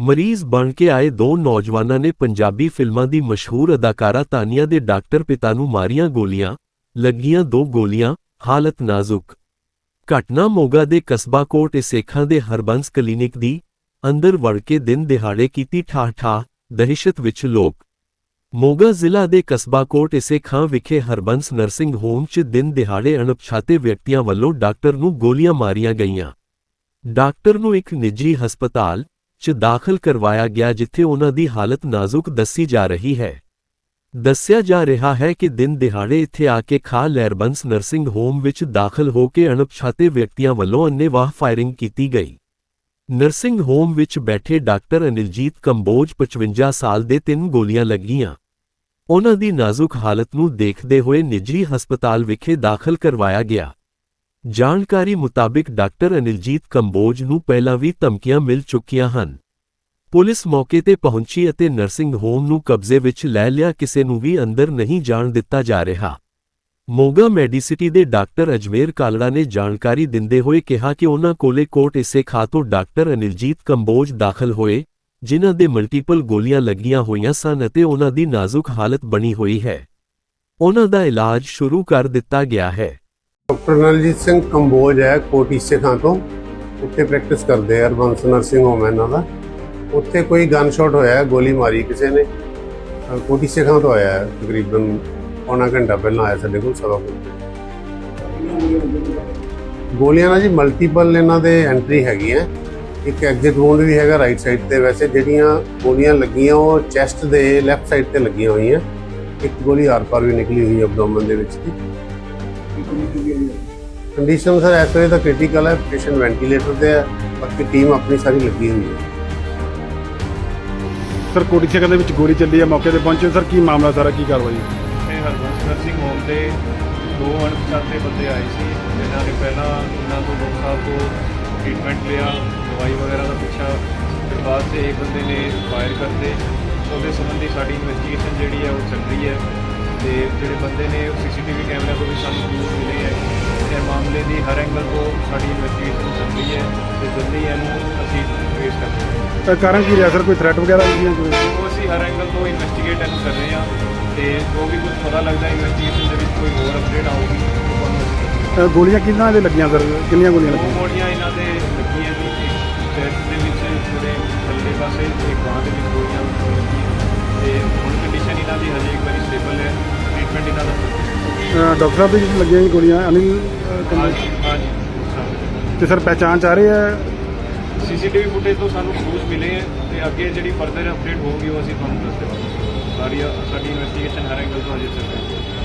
ਮਰੀਜ਼ ਬਣ ਕੇ ਆਏ ਦੋ ਨੌਜਵਾਨਾਂ ਨੇ ਪੰਜਾਬੀ ਫਿਲਮਾਂ ਦੀ ਮਸ਼ਹੂਰ ਅਦਾਕਾਰਾ ਤਾਨੀਆ ਦੇ ਡਾਕਟਰ ਪਿਤਾ ਨੂੰ ਮਾਰੀਆਂ ਗੋਲੀਆਂ, ਲੱਗੀਆਂ ਦੋ ਗੋਲੀਆਂ, ਹਾਲਤ ਨਾਜ਼ੁਕ। ਘਟਨਾ ਮੋਗਾ ਦੇ ਕਸਬਾ ਕੋਟ ਇਸੇਖਾਂ ਦੇ ਹਰਬੰਸ ਕਲੀਨਿਕ ਦੀ ਅੰਦਰ ਵੜ ਕੇ ਦਿਨ ਦਿਹਾੜੇ ਕੀਤੀ ਠਾਠਾ ਦਹਿਸ਼ਤ ਵਿੱਚ ਲੋਕ। ਮੋਗਾ ਜ਼ਿਲ੍ਹਾ ਦੇ ਕਸਬਾ ਕੋਟ ਇਸੇਖਾਂ ਵਿਖੇ ਹਰਬੰਸ ਨਰਸਿੰਗ ਹੋਮ 'ਚ ਦਿਨ ਦਿਹਾੜੇ ਅਣਪਛਾਤੇ ਵਿਅਕਤੀਆਂ ਵੱਲੋਂ ਡਾਕਟਰ ਨੂੰ ਗੋਲੀਆਂ ਮਾਰੀਆਂ ਗਈਆਂ। ਡਾਕਟਰ ਨੂੰ ਇੱਕ ਨਿੱਜੀ ਹਸਪਤਾਲ 'ਚ ਦਾਖਲ ਕਰਵਾਇਆ ਗਿਆ ਜਿੱਥੇ ਉਹਨਾਂ ਦੀ ਹਾਲਤ ਨਾਜ਼ੁਕ ਦੱਸੀ ਜਾ ਰਹੀ ਹੈ। ਦੱਸਿਆ ਜਾ ਰਿਹਾ ਹੈ ਕਿ ਦਿਨ ਦਿਹਾੜੇ ਇੱਥੇ ਆ ਕੇ ਖਾ ਲੈਰਬੰਸ ਨਰਸਿੰਗ ਹੋਮ ਵਿੱਚ ਦਾਖਲ ਹੋ ਕੇ ਅਣਪਛਾਤੇ ਵਿਅਕਤੀਆਂ ਵੱਲੋਂ ਅੰਨ੍ਹੇਵਾਹ ਫਾਇਰਿੰਗ ਕੀਤੀ ਗਈ। ਨਰਸਿੰਗ ਹੋਮ ਵਿੱਚ ਬੈਠੇ ਡਾਕਟਰ ਅਨਿਲਜੀਤ ਕੰਬੋਜ 55 ਸਾਲ ਦੇ ਤਿੰਨ ਗੋਲੀਆਂ ਲੱਗੀਆਂ। ਉਹਨਾਂ ਦੀ ਨਾਜ਼ੁਕ ਹਾਲਤ ਨੂੰ ਦੇਖਦੇ ਹੋਏ ਨਿੱਜੀ ਹਸਪਤਾਲ ਵਿਖੇ ਦਾਖਲ ਕਰਵਾਇਆ ਗਿਆ। ਜਾਣਕਾਰੀ ਮੁਤਾਬਿਕ ਡਾਕਟਰ ਅਨਿਲਜੀਤ ਕੰਬੋਜ ਨੂੰ ਪਹਿਲਾਂ ਵੀ ਧਮਕੀਆਂ ਮਿਲ ਚੁੱਕੀਆਂ ਹਨ। ਪੁਲਿਸ ਮੌਕੇ ਤੇ ਪਹੁੰਚੀ ਅਤੇ ਨਰਸਿੰਗ ਹੋਮ ਨੂੰ ਕਬਜ਼ੇ ਵਿੱਚ ਲੈ ਲਿਆ, ਕਿਸੇ ਨੂੰ ਵੀ ਅੰਦਰ ਨਹੀਂ ਜਾਣ ਦਿੱਤਾ ਜਾ ਰਿਹਾ। ਮੋਗਾ ਮੈਡੀਸਿਟੀ ਦੇ ਡਾਕਟਰ ਅਜਮੇਰ ਕਾਲੜਾ ਨੇ ਜਾਣਕਾਰੀ ਦਿੰਦੇ ਹੋਏ ਕਿਹਾ ਕਿ ਉਹਨਾਂ ਕੋਲੇ ਕੋਟ ਇਸੇ ਖਾਤੋਂ ਡਾਕਟਰ ਅਨਿਲਜੀਤ ਕੰਬੋਜ ਦਾਖਲ ਹੋਏ, ਜਿਨ੍ਹਾਂ ਦੇ ਮਲਟੀਪਲ ਗੋਲੀਆਂ ਲੱਗੀਆਂ ਹੋਈਆਂ ਸਨ ਅਤੇ ਉਹਨਾਂ ਦੀ ਨਾਜ਼ੁਕ ਹਾਲਤ ਬਣੀ ਹੋਈ ਹੈ। ਉਹਨਾਂ ਦਾ ਇਲਾਜ ਸ਼ੁਰੂ ਕਰ ਦਿੱਤਾ ਗਿਆ ਹੈ। ਡਾਕਟਰ ਨਲਜੀਤ ਸਿੰਘ ਕੰਬੋਜ ਹੈ ਕੋਟੀ ਸਿੱਖਾਂ ਤੋਂ। ਉੱਥੇ ਪ੍ਰੈਕਟਿਸ ਕਰਦੇ ਆ ਅਰਬੰਸ ਨਰਸਿੰਗ ਹੋਮ ਹੈ ਇਹਨਾਂ ਦਾ। ਉੱਥੇ ਕੋਈ ਗਨ ਸ਼ਾਟ ਹੋਇਆ ਗੋਲੀ ਮਾਰੀ ਕਿਸੇ ਨੇ। ਅਹ ਕੋਟੀ ਸਿੱਖਾਂ ਤੋਂ ਆਇਆ ਹੈ, ਤਕਰੀਬਨ ਪੌਣਾ ਘੰਟਾ ਪਹਿਲਾਂ ਆਇਆ ਸਾਡੇ ਕੋਲ ਸਵਾ ਕੁ ਗੋਲੀਆਂ ਨਾਲ ਜੀ ਮਲਟੀਪਲ ਇਹਨਾਂ ਦੇ ਐਂਟਰੀ ਹੈਗੀ ਹੈ। ਇੱਕ ਐਗਜ਼ਿਟ ਵੂਨ ਵੀ ਹੈਗਾ ਰਾਈਟ ਸਾਈਡ ਤੇ। ਵੈਸੇ ਜਿਹੜੀਆਂ ਗੋਲੀਆਂ ਲੱਗੀਆਂ ਉਹ ਚੈਸਟ ਦੇ ਲੈਫਟ ਸਾਈਡ ਤੇ ਲੱਗੀਆਂ ਹੋਈਆਂ। ਇੱਕ ਗੋਲੀ ਆਰ ਪਾਰ ਵੀ ਨਿਕਲੀ ਹੋਈ ਐਬਡੋਮਨ ਦੇ ਵਿੱਚ ਦੀ। ਕੰਡੀਸ਼ਨ ਸਰ ਇਸ ਵੇਲੇ ਤਾਂ ਕ੍ਰਿਟੀਕਲ ਹੈ ਪੇਸ਼ੈਂਟ ਵੈਂਟੀਲੇਟਰ ਤੇ ਹੈ ਬਾਕੀ ਟੀਮ ਆਪਣੀ ਸਾਰੀ ਲੱਗੀ ਹੋਈ ਹੈ। ਸਰ ਕੋਟੀ ਸਿੱਖਾਂ ਦੇ ਵਿੱਚ ਗੋਲੀ ਚੱਲੀ ਹੈ ਮੌਕੇ ਤੇ ਪਹੁੰਚੇ ਸਰ ਕੀ ਮਾਮਲਾ ਸਾਰਾ ਕੀ ਕਾਰਵਾਈ? ਇਹ ਹਰਬੰਸ ਨਰਸਿੰਗ ਹੋਮ ਤੇ ਦੋ ਅਣਪਛਾਤੇ ਬੰਦੇ ਆਏ ਸੀ ਜਿਨ੍ਹਾਂ ਨੇ ਪਹਿਲਾਂ ਇਹਨਾਂ ਤੋਂ ਡਾਕਟਰ ਸਾਹਿਬ ਤੋਂ ਟ੍ਰੀਟਮੈਂਟ ਲਿਆ ਦਵਾਈ ਵਗੈਰਾ ਦਾ ਪੁੱਛਿਆ ਫਿਰ ਬਾਅਦ 'ਚ ਇੱਕ ਬੰਦੇ ਨੇ ਫਾਇਰ ਕਰਤੇ। ਉਹਦੇ ਸੰਬੰਧੀ ਸਾਡੀ ਇਨਵੈਸਟੀਗੇਸ਼ਨ ਜਿਹੜੀ ਹੈ ਉਹ ਚੱਲ ਰਹੀ ਹੈ। ਤੇ ਜਿਹੜੇ ਬੰਦੇ ਨੇ ਉਹ ਸੀਸੀਟੀਵੀ ਕੈਮਰਾ ਤੋਂ ਵੀ ਸਾਨੂੰ ਕਲੂ ਮਿਲੇ ਹੈ। ਇਹ ਮਾਮਲੇ ਦੀ ਹਰ ਐਂਗਲ ਤੋਂ ਸਾਡੀ ਇਨਵੈਸਟੀਗੇਸ਼ਨ ਚੱਲ ਰਹੀ ਹੈ ਤੇ ਜਲਦੀ ਇਹਨੂੰ ਅਸੀਂ ਟ੍ਰੇਸ ਕਰ ਰਹੇ ਹਾਂ। ਤਾਂ ਕਾਰਨ ਕੀ ਰਿਹਾ? ਸਰ ਕੋਈ ਥ੍ਰੈਟ ਵਗੈਰਾ ਵੀ ਹੈ ਕੋਈ? ਉਹ ਅਸੀਂ ਹਰ ਐਂਗਲ ਤੋਂ ਇਨਵੈਸਟੀਗੇਟ ਇਹਨੂੰ ਕਰ ਰਹੇ ਹਾਂ ਤੇ ਜੋ ਵੀ ਕੁਝ ਪਤਾ ਲੱਗਦਾ ਇਨਵੈਸਟੀਗੇਸ਼ਨ ਦੇ ਵਿੱਚ ਕੋਈ ਹੋਰ ਅਪਡੇਟ ਆਊਗੀ ਤੁਹਾਨੂੰ ਗੋਲੀਆਂ ਕਿੰਨਾਂ ਦੇ ਲੱਗੀਆਂ ਸਰ? ਕਿੰਨੀਆਂ ਗੋਲੀਆਂ ਲੱਗੀਆਂ? ਗੋਲੀਆਂ ਇਹਨਾਂ ਦੇ ਲੱਗੀਆਂ ਜੀ। ਚੈਸਟ ਦੇ ਵਿੱਚ ਥੋੜੇ ਥੱਲੇ ਪਾਸੇ ਇੱਕ ਬਾਂਹ ਦੇ ਵਿੱਚ ਗੋਲੀਆਂ ਲੱਗੀਆਂ। ਤੇ ਹੁਣ ਕੰਡੀਸ਼ਨ ਇਹਨਾਂ ਦੀ ਹਜੇ ਟ੍ਰੀਟਮੈਂਟ ਇਹਨਾਂ ਦਾ? ਅ, ਡਾਕਟਰ ਸਾਹਿਬ ਦੀ ਲੱਗੀਆਂ ਜੀ ਗੋਲੀਆਂ ਅਨਿਲ ਅ, ਕੰਬੋਜ। ਹਾਂਜੀ ਹਾਂਜੀ। ਤੇ ਸਰ ਪਹਿਚਾਣ ਚ ਆ ਰਹੀ ਹੈ ਸੀਸੀਟੀਵੀ ਫੁਟੇਜ ਤੋਂ ਸਾਨੂੰ ਕਲੂਜ਼ ਮਿਲੇ ਹੈ ਤੇ ਅੱਗੇ ਜਿਹੜੀ ਫਰਦਰ ਅਪਡੇਟ ਹੋਊਗੀ ਉਹ ਅਸੀਂ ਤੁਹਾਨੂੰ ਦੱਸ ਦੇਵਾਂਗੇ ਸਾਰੀ ਸਾਡੀ ਇਨਵੈਸਟੀਗੇਸ਼ਨ ਹਰ ਐਂਗਲ ਤੋਂ ਹਜੇ ਚੱਲ ਰਹੀ ਹੈ।